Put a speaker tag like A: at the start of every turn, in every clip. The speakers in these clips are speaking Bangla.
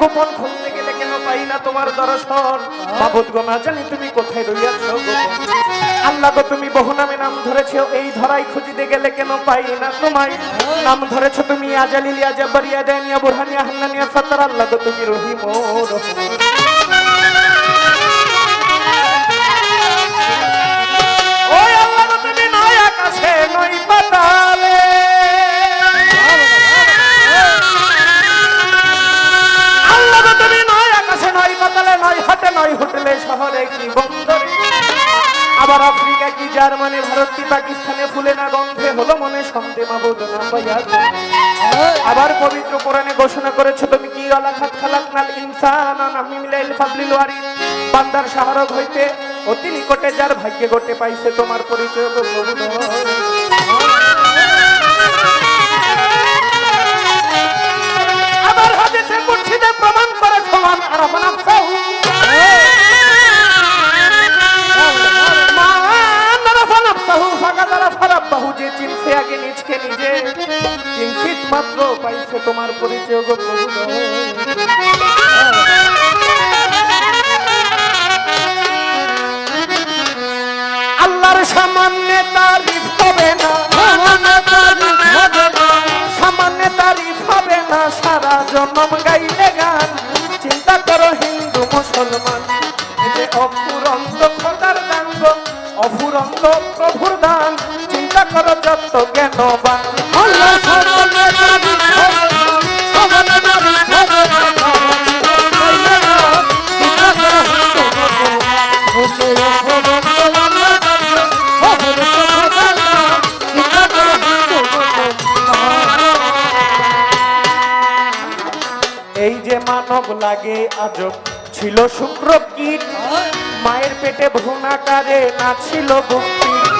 A: গোপন খুলতে গেলে কেন পাই না তোমার দর্শন? বাবদ গো, না জানি তুমি কোথায় রইয়াছ আল্লাহ গো, তুমি বহু নামে নাম ধরেছ, এই ধরাই খুঁজিতে গেলে কেন পাই না তোমায়? নাম ধরেছ তুমি আজালিলিয়া জাবারিয়া দানিয়া বুরহানিয়া, হান্নানিয়া সাতার আল্লাহ গো, তুমি রহিম রহিম। আফ্রিকা মানে ভারত কি পাকিস্তানে ফুলে না গন্ধে? হলো মনে সন্ধে মাবুদ না পাইয়া আবার পবিত্র কোরআনে ঘোষণা করেছ তুমি কি আলা খাত খালাক নাল ইনসান আমি মিলাইল ফাবলিল ওয়ারি বান্দার সাহারক হইতে অতি নিকটে যার ভাগ্যে গোটে পাইছে তোমার পরিচয় প্রভু চিনছে আগে নিজকে নিজে। কিঞ্চিত মাত্র পাইছে তোমার পরিচয় গো প্রভু। আল্লাহর সামান্য তারিফ হবে না। সামান্য তারিফ হবে না। সারা জন্ম গাইলে গান। হিন্দু মুসলমান। এই যে মানব লাগে আজব ছিল শুক্র কীট মায়ের পেটে ভ্রূণাকারে না ছিল ভক্তি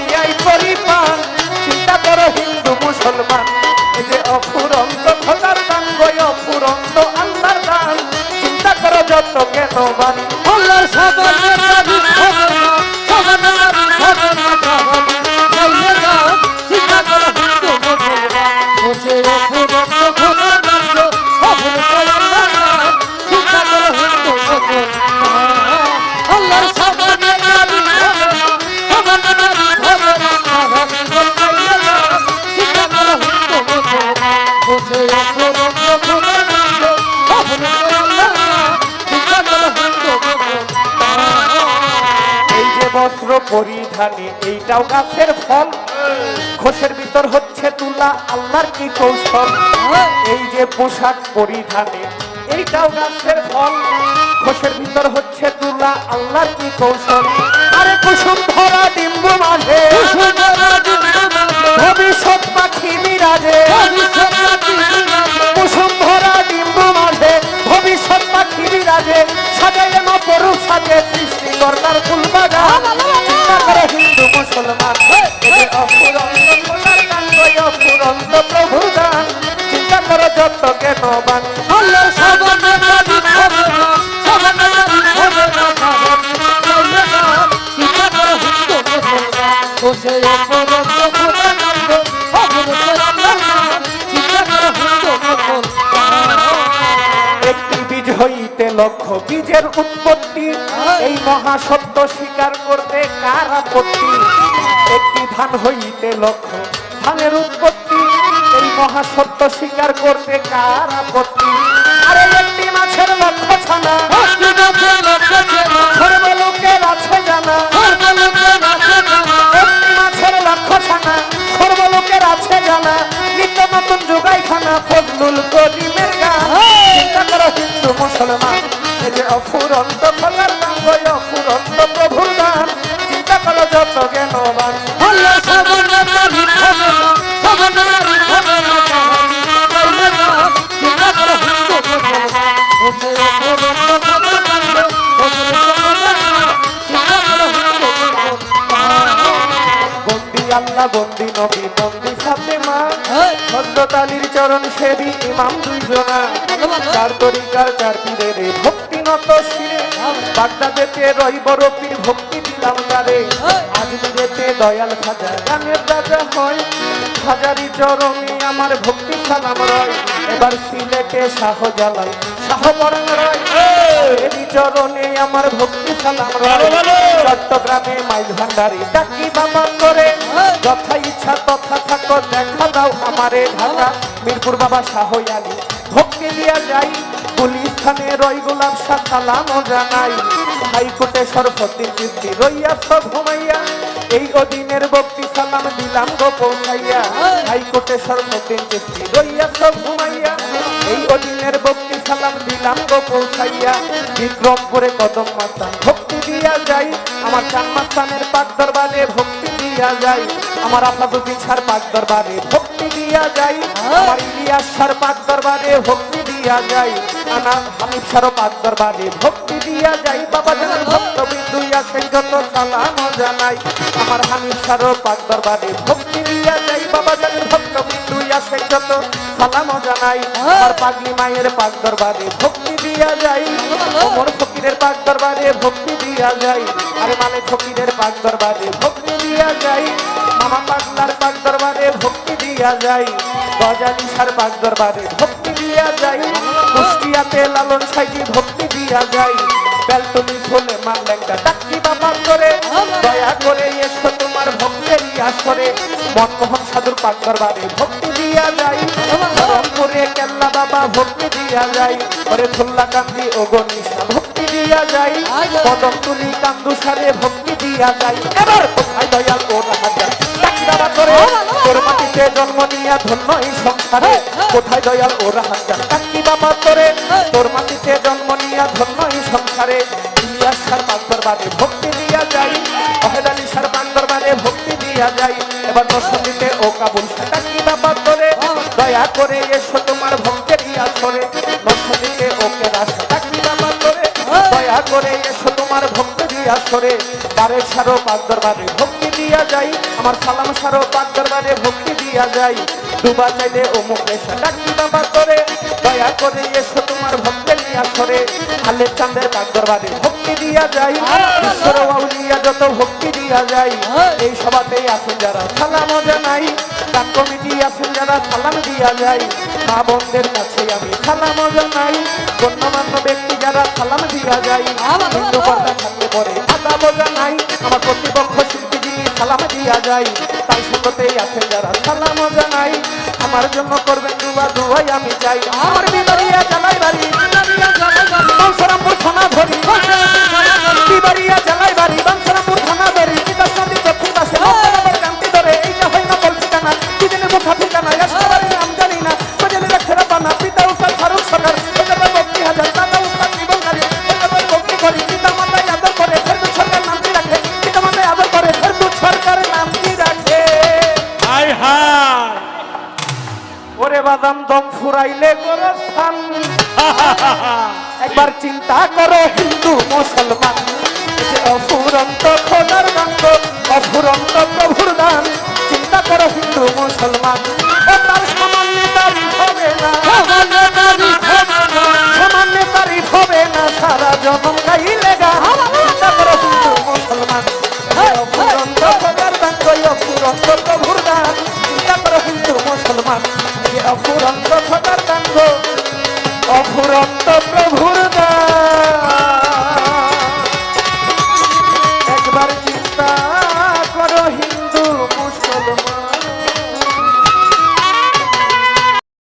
A: বস্ত্র পরিধানে এইটাও গাছের ফল। ঘোষের ভিতর হচ্ছে তুলা আল্লাহর কি কৌশল? এই যে পোশাক পরিধানে এইটাও গাছের ফল। ঘোষের ভিতর হচ্ছে তুলা আল্লাহর কি কৌশল? আরে কুসুম ধরা ডিম্বু মাঝে। ভবিষ্যৎ পাখি বিরাজে কুসুম ভরা ডিম্বু মাঝে। ভবিষ্যৎ পাখি বিরাজে সাজাইলে না সাথে সৃষ্টি কর্তার ফুল বাগান। করে হিন্দু মুসলমান। যে হইতে লক্ষ বীজের উৎপত্তি। এই মহাসত্য স্বীকার করতে কার আপত্তি? একটি ধান হইতে লক্ষ ধানের উৎপত্তি। এই মহাসত্য স্বীকার করতে কার আপত্তি? আরে একটি মাছের লক্ষ ছানা সর্বলোকের আছে জানা। একটি মাছের লক্ষ ছানা সর্বলোকের আছে জানা। নিত্য নতুন যোগাই খানা ফজলুল মুসলমান এই যে অফুরন্ত ফলার গান অফুরন্ত প্রভুর গান চিন্তা করো যত জ্ঞানবান মুসলমান আল্লাহ বন্দি নবী সেবি ইমাম দুইজনা। চার তরিকার চার পীরের ভক্তি নত শিরে। বাগদাদেতে রই বড় পীর ভক্তি দিলাম তারে। আজমিরেতে দয়াল খাজা গানের রাজা হয়। হাজারি চরমে আমার ভক্তি সালাম রয়। এবার সিলেটে শাহ এরই চরণে আমার ভক্তি সালাম চট্টগ্রামে মাইল ভান্ডারি ডাকি বাবা করে। যথা ইচ্ছা তথা থাকো দেখা দাও আমারে ঢাকা। মিরপুর বাবা শাহ ভক্তি দিয়া যাই। গুলিস্থানে রই শাহ সালামও জানাই। হাইকোর্টে সরস্বতী কীর্তি রইয়া সব ঘুমাইয়া। এই অধীনের ভক্তি সালাম দিলাম গো পৌঁছাইয়া। হাইকোর্টে সরস্বতী কীর্তি রইয়া সব ঘুমাইয়া। এই ভক্তি সালাম দিলাম গো পৌঁছাইয়া। বিক্রমপুরে কদম মাস্তান ভক্তি দিয়া যাই। আমার চান মাস্তানের পাক দরবারে ভক্তি দিয়া যাই। আমার আফাদুদ্দিন সার পাক দরবারে ভক্তি দিয়া যাই। আমার ইলিয়াস সার পাক দরবারে ভক্তি দিয়া যাই। আমার হামিদ সার পাক দরবারে ভক্তি দিয়া যাই। বাবা জানার ভক্ত বিন্দুইয়া সেই যত সালাম জানাই। আমার হামিদ সার পাক দরবারে ভক্তি দিয়া যাই। বাবা জানার সেই যত সালাম জানাই। আমার পাগলি মায়ের পাক দরবারে ভক্তি দিয়া যাই। ওমর ফকিরের পাক দরবারে ভক্তি দিয়া যাই। আরে মানে ফকিরের পাক দরবারে ভক্তি দিয়া যাই। মামা পাগলার পাক দরবারে ভক্তি দিয়া যাই। গজালি সার পাক দরবারে ভক্তি দিয়া যাই। কুষ্টিয়াতে লালন সাইজি ভক্তি দিয়া যাই। বেলটুমি ফুলে মাল্লেঙ্গা ডাকি বাবা করে। দয়া করে এসো তোমার ভক্তের আসরে। মনমোহন সাধুর পাক দরবারে ভক্তি ভক্তি দিয়া যাই। ওরে ফুল্লা কান্দি ও গণিসা ভক্তি দিয়া যাই। কদম তুলি কান্দু সারে ভক্তি দিয়া যাই। এবার কোথায় দয়াল ও রাজা? বাবা করে তোর মাটিতে জন্ম নিয়া ধন্য এই সংসারে। কোথায় দয়াল ও রাজা? ডাকি বাবা করে তোর মাটিতে জন্ম নিয়া ধন্য এই সংসারে। ইলিয়াস সার পাক দরবারে ভক্তি দিয়া যাই। অহেদ আলী সার পাক দরবারে ভক্তি দিয়া যাই। এবার ও কাবুল ডাকি বাবা করে দয়া করে এসো করে এসো তোমার ভক্ত দিয়া সরে বারে সারো পাক দরবারে ভক্তি দিয়া যাই। আমার সালাম সারো পাক দরবারে ভক্তি দিয়া যাই। ডুবা চাইলে ও মুখে ডাকি বাবা করে। দয়া করে এসো তোমার ভক্তি দিয়া সরে হালে চাঁদের পাক দরবারে ভক্তি দিয়া যাই। ঈশ্বর আউলিয়া যত ভক্তি দিয়া যাই এই সভাতেই আছেন যারা সালাম জানাই তার কমিটি আছেন যারা সালাম দিয়া যাই। মা বোনদের কাছে আমি সালাম জানাই গণ্যমান্য ব্যক্তি যারা সালাম দিয়া যাই হিন্দু কর্তা থাকলে পরে আদা বোঝা নাই আমার প্রতিপক্ষ শিল্পী যিনি সালাম দিয়া যাই। তাই সঙ্গতেই আছেন যারা সালাম জানাই আমার জন্য করবেন দুবা দুয়াই আমি চাই। আমার বিবারিয়া জানাই বাড়ি। বাংসারামপুর থানা ধরি। দম করো গোরস্থান। একবার চিন্তা করো হিন্দু মুসলমান।